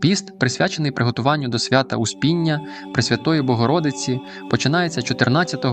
Піст, присвячений приготуванню до свята Успіння Пресвятої Богородиці, починається 14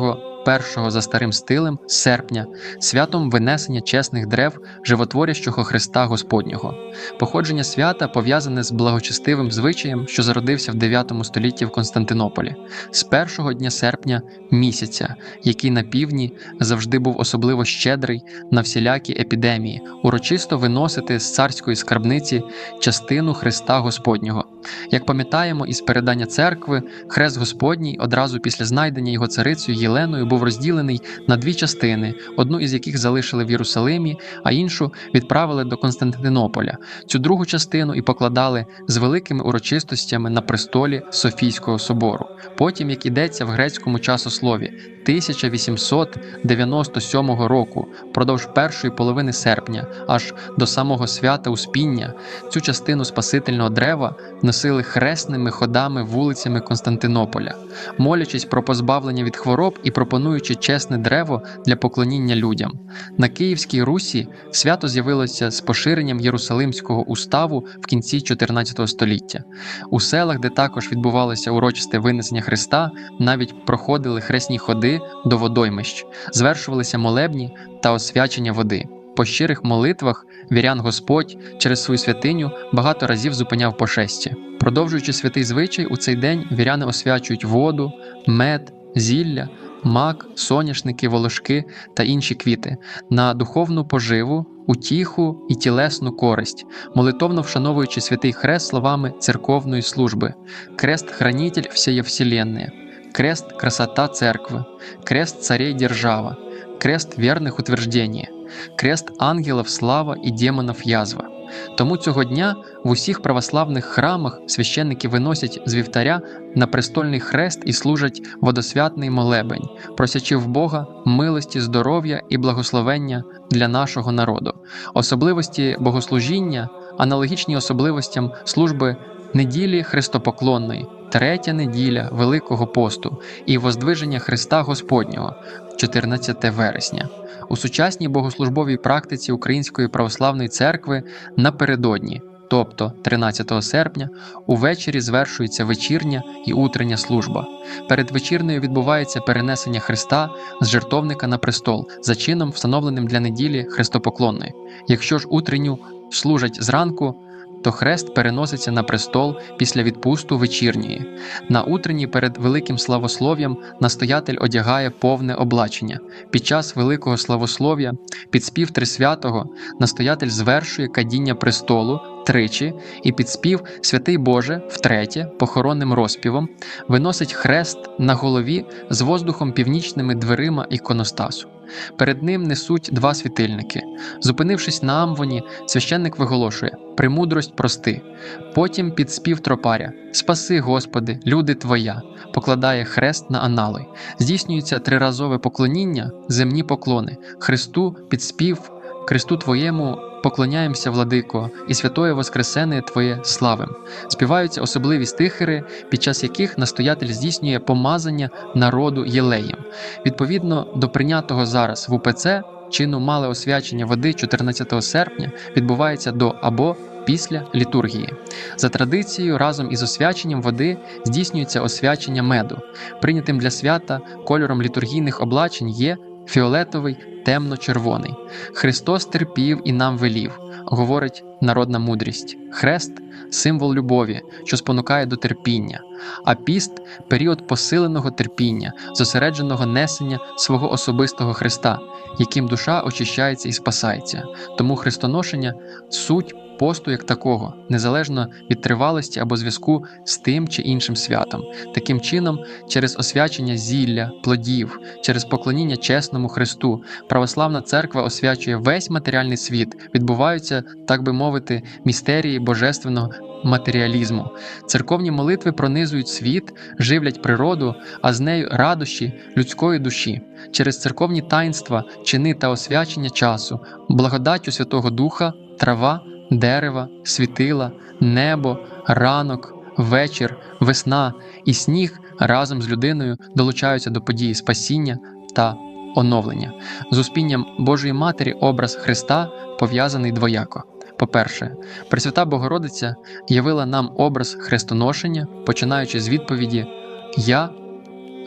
Першого за старим стилем серпня, святом винесення чесних дерев, животворящого Христа Господнього. Походження свята пов'язане з благочестивим звичаєм, що зародився в 9 столітті в Константинополі, з першого дня серпня місяця, який на півдні завжди був особливо щедрий на всілякі епідемії, урочисто виносити з царської скарбниці частину Христа Господнього. Як пам'ятаємо із передання церкви, хрест Господній одразу після знайдення його царицею Єленою був розділений на дві частини, одну із яких залишили в Єрусалимі, а іншу відправили до Константинополя. Цю другу частину і покладали з великими урочистостями на престолі Софійського собору. Потім, як ідеться в грецькому часослові, 1897 року, продовж першої половини серпня, аж до самого свята Успіння, цю частину Спасительного дерева носили хресними ходами вулицями Константинополя, молячись про позбавлення від хвороб і пропонуючи чесне дерево для поклоніння людям. На Київській Русі свято з'явилося з поширенням Єрусалимського уставу в кінці 14 століття. У селах, де також відбувалося урочисте винесення Христа, навіть проходили хресні ходи до водоймищ, звершувалися молебні та освячення води. По щирих молитвах вірян Господь через свою святиню багато разів зупиняв пошесті. Продовжуючи святий звичай, у цей день віряни освячують воду, мед, зілля, мак, соняшники, волошки та інші квіти на духовну поживу, утіху і тілесну користь, молитовно вшановуючи святий хрест словами церковної служби, крест хранитель всієї вселенної, крест красота церкви, крест царей держава, крест верных утверждения, крест ангелов слава і демонов язва. Тому цього дня в усіх православних храмах священники виносять з вівтаря на престольний хрест і служать водосвятний молебень, просячи в Бога милості, здоров'я і благословення для нашого народу. Особливості богослужіння аналогічні особливостям служби неділі Христопоклонної, третя неділя Великого посту і воздвиження Христа Господнього, 14 вересня. У сучасній богослужбовій практиці Української православної церкви напередодні, тобто 13 серпня, увечері звершується вечірня і утрення служба. Перед вечірнею відбувається перенесення Христа з жертовника на престол за чином, встановленим для неділі Христопоклонної. Якщо ж утренню служать зранку, то хрест переноситься на престол після відпусту вечірньої. На утренній перед великим славослов'ям настоятель одягає повне облачення. Під час великого славослов'я, під спів Трисвятого, настоятель звершує кадіння престолу тричі і під спів Святий Боже втретє, похоронним розпівом, виносить хрест на голові з воздухом північними дверима іконостасу. Перед ним несуть два світильники. Зупинившись на амвоні, священник виголошує Премудрость прости. Потім під спів тропаря Спаси, Господи, люди Твоя, покладає хрест на аналой. Здійснюється триразове поклоніння, земні поклони, Христу під спів, Христу Твоєму поклоняємося, владико, і святое Воскресене Твоє славим. Співаються особливі стихери, під час яких настоятель здійснює помазання народу єлеєм. Відповідно до прийнятого зараз в УПЦ чину мале освячення води 14 серпня відбувається до або після літургії. За традицією, разом із освяченням води здійснюється освячення меду. Прийнятим для свята кольором літургійних облачень є фіолетовий темно-червоний. Христос терпів і нам велів, говорить народна мудрість. Хрест символ любові, що спонукає до терпіння, а піст період посиленого терпіння, зосередженого несення свого особистого Христа, яким душа очищається і спасається. Тому хрестоношення суть посту як такого, незалежно від тривалості або зв'язку з тим чи іншим святом. Таким чином, через освячення зілля, плодів, через поклоніння чесному Христу, православна церква освячує весь матеріальний світ, відбуваються, так би мовити, містерії божественного матеріалізму. Церковні молитви пронизують світ, живлять природу, а з нею радощі людської душі. Через церковні таїнства, чини та освячення часу, благодаттю Святого Духа, трава, дерева, світила, небо, ранок, вечір, весна і сніг разом з людиною долучаються до події спасіння та оновлення. З успінням Божої Матері образ Христа пов'язаний двояко. По-перше, Пресвята Богородиця явила нам образ хрестоношення, починаючи з відповіді Я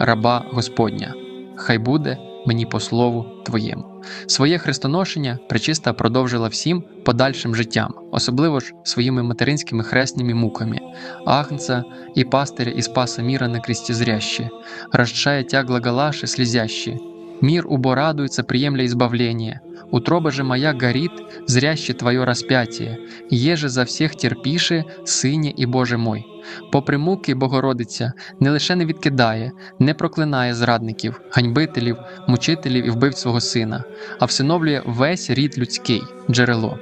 раба Господня, хай буде мені по слову Твоєму. Своє хрестоношення причиста продовжила всім подальшим життям, особливо ж своїми материнськими хресніми муками, Агнца і пастиря і спаса міра на кресте зряще, розчає тягла галаші слезящи, мир убо радуется, приемля избавление, утроба же моя горит, зряще Твое распятие, еже за всіх терпіше, Сині і Боже мой. Попри муки Богородиця не лише не відкидає, не проклинає зрадників, ганьбителів, мучителів і вбивць свого сина, а всиновлює весь рід людський джерело.